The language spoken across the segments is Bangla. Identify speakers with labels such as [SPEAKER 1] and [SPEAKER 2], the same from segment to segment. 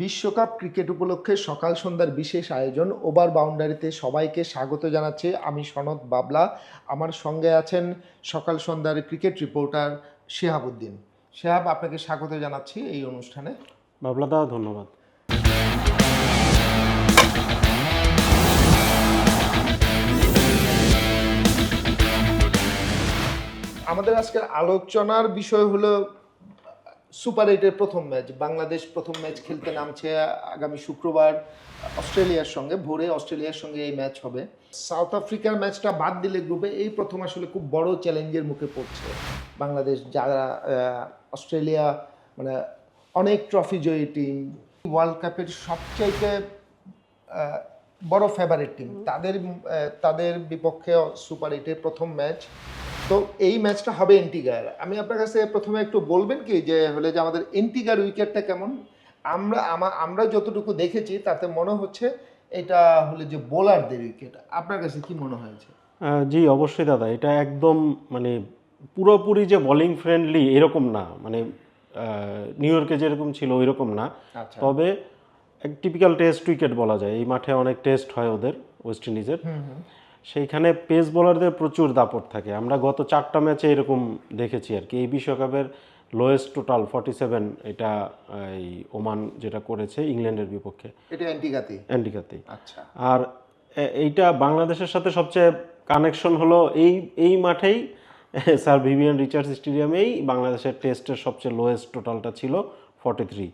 [SPEAKER 1] বিশ্বকাপ ক্রিকেট উপলক্ষে সকাল সন্ধ্যার বিশেষ আয়োজন ওভার বাউন্ডারিতে সবাইকে স্বাগত জানাচ্ছি আমি সনদ বাবলা। আমার সঙ্গে আছেন সকাল সন্ধ্যার ক্রিকেট রিপোর্টার শেহাবুদ্দিন শেহাব আপনাকে স্বাগত জানাচ্ছি এই অনুষ্ঠানে।
[SPEAKER 2] বাবলা বাবলাদা ধন্যবাদ।
[SPEAKER 1] আমাদের আজকের আলোচনার বিষয় হলো সুপার এইটের প্রথম ম্যাচ, বাংলাদেশ প্রথম ম্যাচ খেলতে নামছে আগামী শুক্রবার অস্ট্রেলিয়ার সঙ্গে, ভোরে অস্ট্রেলিয়ার সঙ্গে এই ম্যাচ হবে। সাউথ আফ্রিকার ম্যাচটা বাদ দিলে গ্রুপে এই প্রথম আসলে খুব বড় চ্যালেঞ্জের মুখে পড়ছে। বাংলাদেশ যারা অস্ট্রেলিয়া মানে অনেক ট্রফি জয়ী টিম ওয়ার্ল্ড কাপের সবচাইতে বড় ফেভারিট টিম তাদের তাদের বিপক্ষে সুপার এইটের প্রথম ম্যাচ তো এই ম্যাচটা হবে এন্টিগার আমি আপনার কাছে প্রথমে একটু বলবেন কি যে হলে যে আমাদের এন্টিগার উইকেটটা কেমন? আমরা আমা- আমরা যতটুকু দেখেছি তাতে মনে হচ্ছে এটা হলে যে বোলারদের উইকেট আপনার কাছে কি মনে হয়েছে?
[SPEAKER 2] জি অবশ্যই দাদা। এটা একদম মানে পুরোপুরি যে বোলিং ফ্রেন্ডলি এরকম না। মানে নিউ ইয়র্কে যেরকম ছিল ওই রকম না।
[SPEAKER 1] আচ্ছা।
[SPEAKER 2] তবে এক টিপিক্যাল টেস্ট উইকেট বলা যায়। এই মাঠে অনেক টেস্ট হয় ওদের ওয়েস্ট ইন্ডিজের সেইখানে পেস বোলারদের প্রচুর দাপট থাকে। আমরা গত চারটা ম্যাচে এরকম দেখেছি আর কি। এই বিশ্বকাপের লোয়েস্ট টোটাল ফর্টি সেভেন এটা এই ওমান যেটা করেছে ইংল্যান্ডের বিপক্ষে।
[SPEAKER 1] এটা আচ্ছা।
[SPEAKER 2] আর এইটা বাংলাদেশের সাথে সবচেয়ে কানেকশন হলো এই এই মাঠেই স্যার ভিভিয়ান রিচার্ডস স্টেডিয়ামেই বাংলাদেশের টেস্টের সবচেয়ে লোয়েস্ট টোটালটা ছিল ফর্টি থ্রি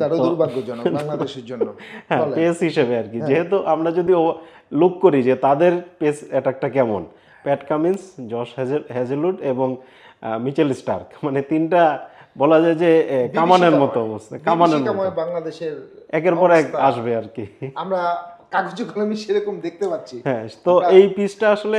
[SPEAKER 1] তারও দুর্ভাগ্যজনক বাংলাদেশের জন্য।
[SPEAKER 2] হ্যাঁ পেস হিসেবে আর কি। যেহেতু আমরা যদি লুক করি যে তাদের পেস অ্যাটাকটা কেমন? Pat Cummins Josh Hazel Hazlewood এবং মিচেল স্টার্ক মানে তিনটা বলা যায় যে কামানের মতো অবস্থা কামানের
[SPEAKER 1] বাংলাদেশের
[SPEAKER 2] একের পর এক আসবে আর কি।
[SPEAKER 1] আমরা কাগজে কলমে সেরকম দেখতে পাচ্ছি।
[SPEAKER 2] হ্যাঁ তো এই পিচটা আসলে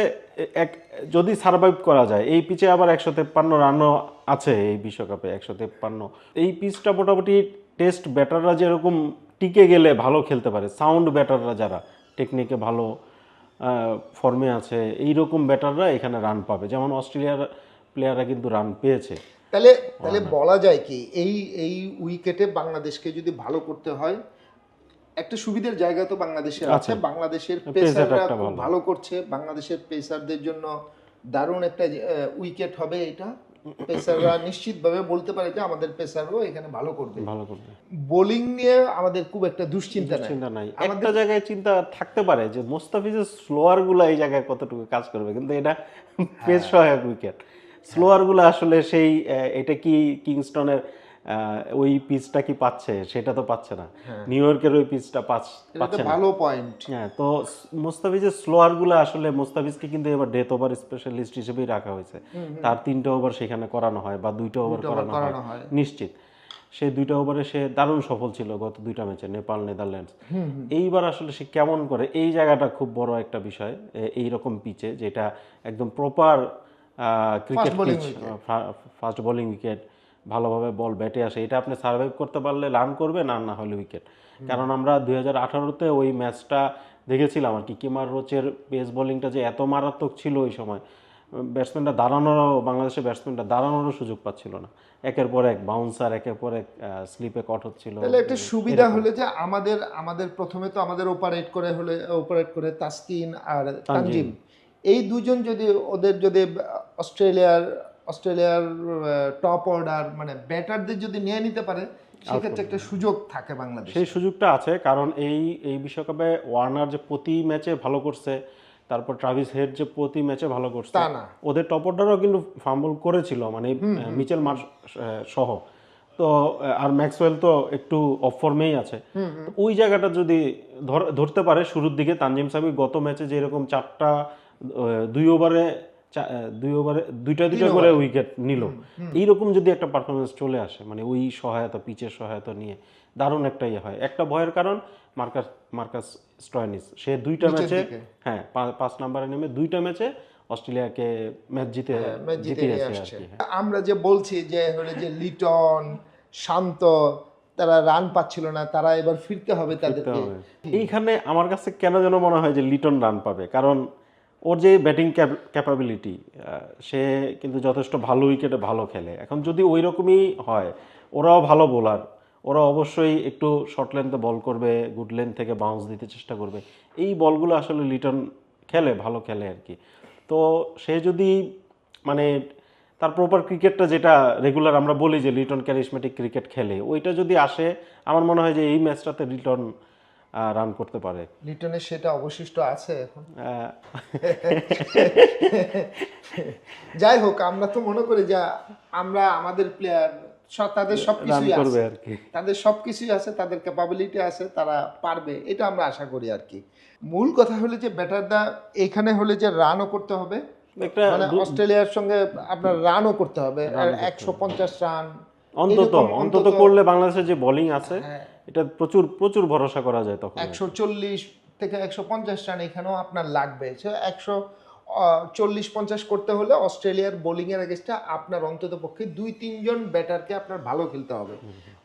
[SPEAKER 2] এক যদি সার্ভাইভ করা যায় এই পিচে আবার একশো তেপ্পান্ন রানও আছে এই বিশ্বকাপে একশো তেপ্পান্ন। এই পিচটা মোটামুটি টেস্ট ব্যাটাররা যেরকম টিকে গেলে ভালো খেলতে পারে সাউন্ড ব্যাটাররা যারা টেকনিকে ভালো ফর্মে আছে এই রকম ব্যাটাররা এখানে রান পাবে। যেমন অস্ট্রেলিয়ার প্লেয়াররা কিন্তু রান পেয়েছে।
[SPEAKER 1] তাহলে তাহলে বলা যায় কি এই এই উইকেটে বাংলাদেশকে যদি ভালো করতে হয় একটা সুবিধার জায়গা তো বাংলাদেশের আছে। বাংলাদেশের পেসাররা ভালো। করছে। বাংলাদেশের পেসারদের জন্য দারুণ একটা উইকেট হবে এটা। পেসাররা নিশ্চিতভাবে বলতে পারে যে আমাদের পেসারও এখানে ভালো করবে।
[SPEAKER 2] ভালো করবে।
[SPEAKER 1] বোলিং নিয়ে আমাদের খুব একটা দুশ্চিন্তা নাই।
[SPEAKER 2] চিন্তা নাই। একটা জায়গায় চিন্তা থাকতে পারে যে মোস্তাফিজের স্লোয়ারগুলো এই জায়গায় কতটুকু কাজ করবে কিন্তু এটা পেস সহায়ক উইকেট। স্লোয়ারগুলো আসলে সেই এটা কি কিংস্টনের ওই পিচটা কি পাচ্ছে? সেটা তো পাচ্ছে না। নিউ ইয়র্কের ওই পিচটা পাচ্ছে
[SPEAKER 1] ভালো পয়েন্ট
[SPEAKER 2] হ্যাঁ তো মোস্তাফিজের স্লোয়ারগুলো আসলে মোস্তাফিজকে কিন্তু এবার ডেথ ওভার স্পেশালিস্ট হিসেবেই রাখা হয়েছে। তার তিনটা ওভার সেখানে করানো হয় বা দুইটা ওভার করানো হয়। নিশ্চিত। সেই দুইটা ওভারে সে দারুণ সফল ছিল গত দুইটা ম্যাচে নেপাল নেদারল্যান্ডস। এইবার আসলে সে কেমন করে এই জায়গাটা খুব বড় একটা বিষয় এই রকম পিচে যেটা একদম proper cricket pitch fast bowling wicket ভালোভাবে বল ব্যাটে আসে। এটা আপনি সার্ভাইভ করতে পারলে রান করবে না না হলে উইকেট কারণ আমরা দুই হাজার আঠারোতে ওই ম্যাচটা দেখেছিলাম আর কি। কিমার রোচের পেস বোলিংটা যে এত মারাত্মক ছিল ওই সময় ব্যাটসম্যানটা দাঁড়ানোরও বাংলাদেশের ব্যাটসম্যানটা দাঁড়ানোরও সুযোগ পাচ্ছিল না। একের পর এক বাউন্সার একের পর এক স্লিপে কট হচ্ছিল।
[SPEAKER 1] তাহলে একটা সুবিধা হলে যে আমাদের আমাদের প্রথমে তো আমাদের অপারেট করে হলে অপারেট করে তাসকিন আর তানজিম। এই দুজন যদি ওদের যদি অস্ট্রেলিয়ার অস্ট্রেলিয়ার টপ অর্ডার মানে ব্যাটারদের যদি নিয়ে নিতে পারে সেক্ষেত্রে একটা সুযোগ থাকে বাংলাদেশ।
[SPEAKER 2] সেই সুযোগটা আছে কারণ এই এই বিশ্বকাপে ওয়ার্নার যে প্রতি ম্যাচে ভালো করছে তারপর ট্রাভিস হেড যে প্রতি ম্যাচে ভালো করছে ওদের টপ অর্ডারও কিন্তু ফাম্বল করেছিল মানে মিচেল মার্শ সহ। তো আর ম্যাক্সওয়েল তো একটু অফ ফর্মেই আছে। ওই জায়গাটা যদি ধর- ধরতে পারে শুরুর দিকে তানজিম সামি গত ম্যাচে যেরকম চারটা দুই ওভারে দুই ওভারে দুইটা দুইটা করে উইকেট নিল। এইরকম যদি একটা পারফরমেন্স চলে আসে মানে ওই সহায়তা পিচের সহায়তা নিয়ে দারুণ একটা ইয়ে হয়। একটা ভয়ের কারণ মার্কাস মার্কাস স্টয়নিস। সে দুইটা ম্যাচে হ্যাঁ পাঁচ নাম্বারে নেমে দুইটা ম্যাচে অস্ট্রেলিয়াকে ম্যাচ জিতে
[SPEAKER 1] ম্যাচ জিতে
[SPEAKER 2] আর
[SPEAKER 1] আমরা যে বলছি যে হলে যে লিটন শান্ত তারা রান পাচ্ছিল না তারা এবার ফিরতে হবে তাদেরকে।
[SPEAKER 2] এইখানে আমার কাছে কেন যেন মনে হয় যে লিটন রান পাবে? কারণ ওর যে ব্যাটিং ক্যাপাবিলিটি সে কিন্তু যথেষ্ট ভালো উইকেটে ভালো খেলে। এখন যদি ওই রকমই হয়, ওরাও ভালো বোলার ওরা অবশ্যই একটু শর্ট লেন্থে বল করবে গুড লেন্থ থেকে বাউন্স দিতে চেষ্টা করবে। এই বলগুলো আসলে লিটন খেলে, ভালো খেলে আর কি। তো সে যদি মানে তার প্রপার ক্রিকেটটা যেটা রেগুলার আমরা বলি যে লিটন ক্যারিসমেটিক ক্রিকেট খেলে, ওইটা যদি আসে, আমার মনে হয় যে এই ম্যাচটাতে লিটন রান করতে পারে।
[SPEAKER 1] লিটনের সেটা অবশিষ্ট আছে এখন? যাই হোক আমরা তো মনে করি যা আমরা আমাদের প্লেয়ার তাদের সব
[SPEAKER 2] রান
[SPEAKER 1] কিছুই আছে।
[SPEAKER 2] আর কি।
[SPEAKER 1] তাদের সবকিছুই আছে তাদের ক্যাপাবিলিটি আছে তারা পারবে এটা আমরা আশা করি আর কি। মূল কথা হলো যে ব্যাটারদা এখানে হলে যে রানও করতে হবে
[SPEAKER 2] একটা
[SPEAKER 1] মানে অস্ট্রেলিয়ার সঙ্গে আপনার রানও করতে হবে। একশো পঞ্চাশ রান
[SPEAKER 2] অন্তত অন্তত করলে বাংলাদেশের যে বোলিং আছে
[SPEAKER 1] হ্যাঁ।
[SPEAKER 2] এটা প্রচুর প্রচুর ভরসা করা যায় তখন।
[SPEAKER 1] একশো চল্লিশ থেকে একশো পঞ্চাশ রান এখানেও আপনার লাগবে। একশো চল্লিশ পঞ্চাশ করতে হলে অস্ট্রেলিয়ার বোলিং এর এগেস্টে আপনার অন্তত পক্ষে দুই তিনজন ব্যাটারকে আপনার ভালো খেলতে হবে।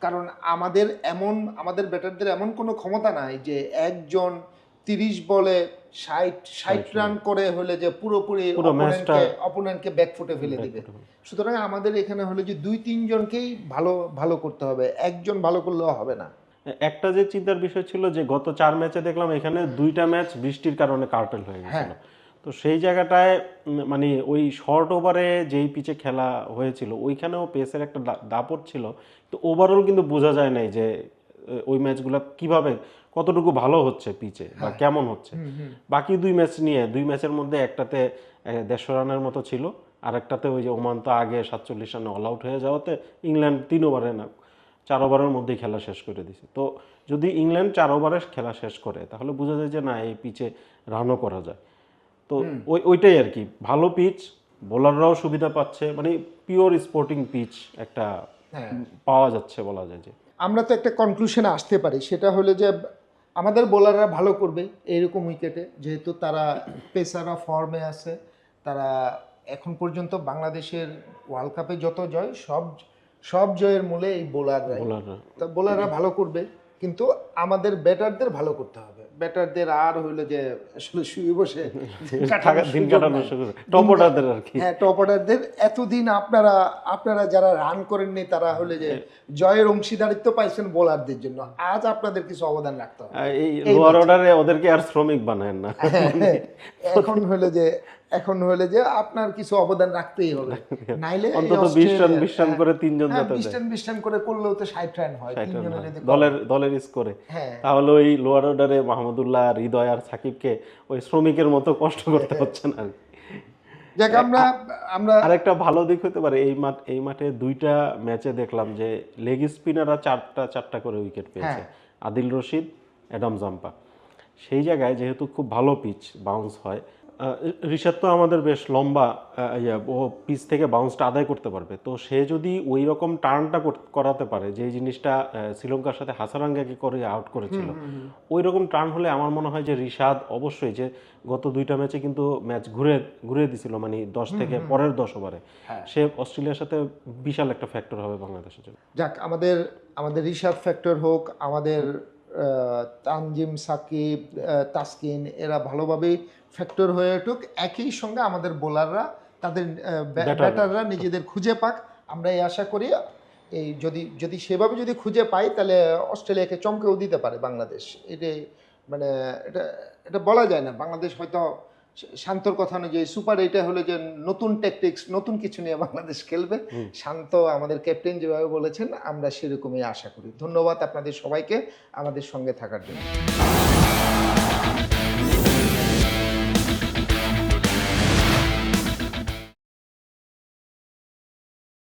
[SPEAKER 1] কারণ আমাদের এমন আমাদের ব্যাটারদের এমন কোনো ক্ষমতা নাই যে একজন তিরিশ বলে ষাট ষাট রান করে হলে যে পুরোপুরি অপোনেন্টকে ব্যাকফুটে ফেলে দিবে। সুতরাং আমাদের এখানে হলে যে দুই তিনজনকেই ভালো ভালো করতে হবে। একজন ভালো করলেও হবে না।
[SPEAKER 2] একটা যে চিন্তার বিষয় ছিল যে গত চার ম্যাচে দেখলাম এখানে দুইটা ম্যাচ বৃষ্টির কারণে কার্টেল হয়ে গেছিল। তো সেই জায়গাটায় মানে ওই শর্ট ওভারে যেই পিচে খেলা হয়েছিল ওইখানেও পেসের একটা দাপট ছিল। তো ওভারঅল কিন্তু বোঝা যায় নাই যে ওই ম্যাচগুলো কীভাবে কতটুকু ভালো হচ্ছে পিচে বা কেমন হচ্ছে? বাকি দুই ম্যাচ নিয়ে দুই ম্যাচের মধ্যে একটাতে দেড়শো রানের মতো ছিল আর একটাতে ওই যে ওমান তো আগে সাতচল্লিশ রানে অল আউট হয়ে যাওয়াতে ইংল্যান্ড তিন ওভারে না চার ওভারের মধ্যেই খেলা শেষ করে দিছে। তো যদি ইংল্যান্ড চার ওভারে খেলা শেষ করে তাহলে বোঝা যায় যে না এই পিচে রানও করা যায়। তো ওই ওইটাই আর কি ভালো পিচ বোলাররাও সুবিধা পাচ্ছে মানে পিওর স্পোর্টিং পিচ একটা পাওয়া যাচ্ছে বলা যায় যে।
[SPEAKER 1] আমরা তো একটা কনক্লুশনে আসতে পারি সেটা হলো যে আমাদের বোলাররা ভালো করবে এইরকম উইকেটে যেহেতু তারা পেসার অফ ফর্মে আছে তারা এখন পর্যন্ত বাংলাদেশের ওয়ার্ল্ড কাপে যত জয় সব সব জয়ের মূলে এই
[SPEAKER 2] বোলাররা
[SPEAKER 1] তা বোলাররা ভালো করবে কিন্তু আমাদের ব্যাটারদের ভালো করতে হবে। ব্যাটারদের আর হইল যে আসলে শুয়ে বসে।
[SPEAKER 2] দিন কাটানো টপ অর্ডারদের আর কি।
[SPEAKER 1] হ্যাঁ টপ অর্ডারদের এতদিন আপনারা আপনারা যারা রান করেননি তারা হলে যে জয়ের অংশীদারিত্ব পাইছেন বোলারদের জন্য। আজ আপনাদের কিছু অবদান রাখতে হবে।
[SPEAKER 2] এই লোয়ার অর্ডারে ওদেরকে আর শ্রমিক বানায় না।
[SPEAKER 1] এখন হলে যে এখন হলে যে আপনার কিছু অবদান রাখতেই হবে। নাইলে
[SPEAKER 2] অন্তত বিশ রান
[SPEAKER 1] অস্ট্রেলিয়া-
[SPEAKER 2] বিশ রান করে তিনজন
[SPEAKER 1] হ্যাঁ,
[SPEAKER 2] যাতে
[SPEAKER 1] বিশ রান বিশ রান করে করলেও তো ষাট রান হয় তিনজনে
[SPEAKER 2] হয়।
[SPEAKER 1] যদি
[SPEAKER 2] দলের দলের স্কোরে
[SPEAKER 1] হ্যাঁ।
[SPEAKER 2] তাহলে ওই লোয়ার অর্ডারে মাহমুদুল্লাহ হৃদয় আর সাকিবকে ওই শ্রমিকের মতো কষ্ট করতে হচ্ছে না।
[SPEAKER 1] যাক আমরা আমরা
[SPEAKER 2] আর একটা ভালো দিক হতে পারে এই মাঠ এই মাঠে দুইটা ম্যাচে দেখলাম যে লেগ স্পিনাররা চারটা চারটা করে উইকেট পেয়েছে। Adil Rashid Adam Zampa. সেই জায়গায় যেহেতু খুব ভালো পিচ বাউন্স হয় ঋষাদ তো আমাদের বেশ লম্বা ইয়া, ও পিচ থেকে বাউন্সটা আদায় করতে পারবে। তো সে যদি ওই রকম টার্নটা করাতে পারে যে জিনিসটা শ্রীলঙ্কার সাথে হাসারাঙ্গাকে করে আউট করেছিল ওই রকম টার্ন হলে আমার মনে হয় যে ঋষাদ অবশ্যই যে গত দুইটা ম্যাচে কিন্তু ম্যাচ ঘুরে ঘুরে দিছিল মানে দশ থেকে পরের দশ ওভারে। সে অস্ট্রেলিয়ার সাথে বিশাল একটা ফ্যাক্টর হবে বাংলাদেশের জন্য।
[SPEAKER 1] যাক আমাদের আমাদের রিশাদ ফ্যাক্টর হোক আমাদের তানজিম সাকিব তাসকিন এরা ভালোভাবেই ফ্যাক্টর হয়ে উঠুক একই সঙ্গে আমাদের বোলাররা তাদের ব্যাটাররা নিজেদের খুঁজে পাক। আমরা এই আশা করি এই যদি যদি সেভাবে যদি খুঁজে পাই তাহলে অস্ট্রেলিয়াকে চমকেও দিতে পারে বাংলাদেশ। এটাই মানে এটা এটা বলা যায় না। বাংলাদেশ হয়তো শান্তর কথা অনুযায়ী সুপার এইটা হলো যে নতুন ট্যাকটিক্স নতুন কিছু নিয়ে বাংলাদেশ খেলবে। শান্ত আমাদের ক্যাপ্টেন যেভাবে বলেছেন আমরা সেরকমই আশা করি। ধন্যবাদ আপনাদের সবাইকে আমাদের সঙ্গে থাকার জন্য।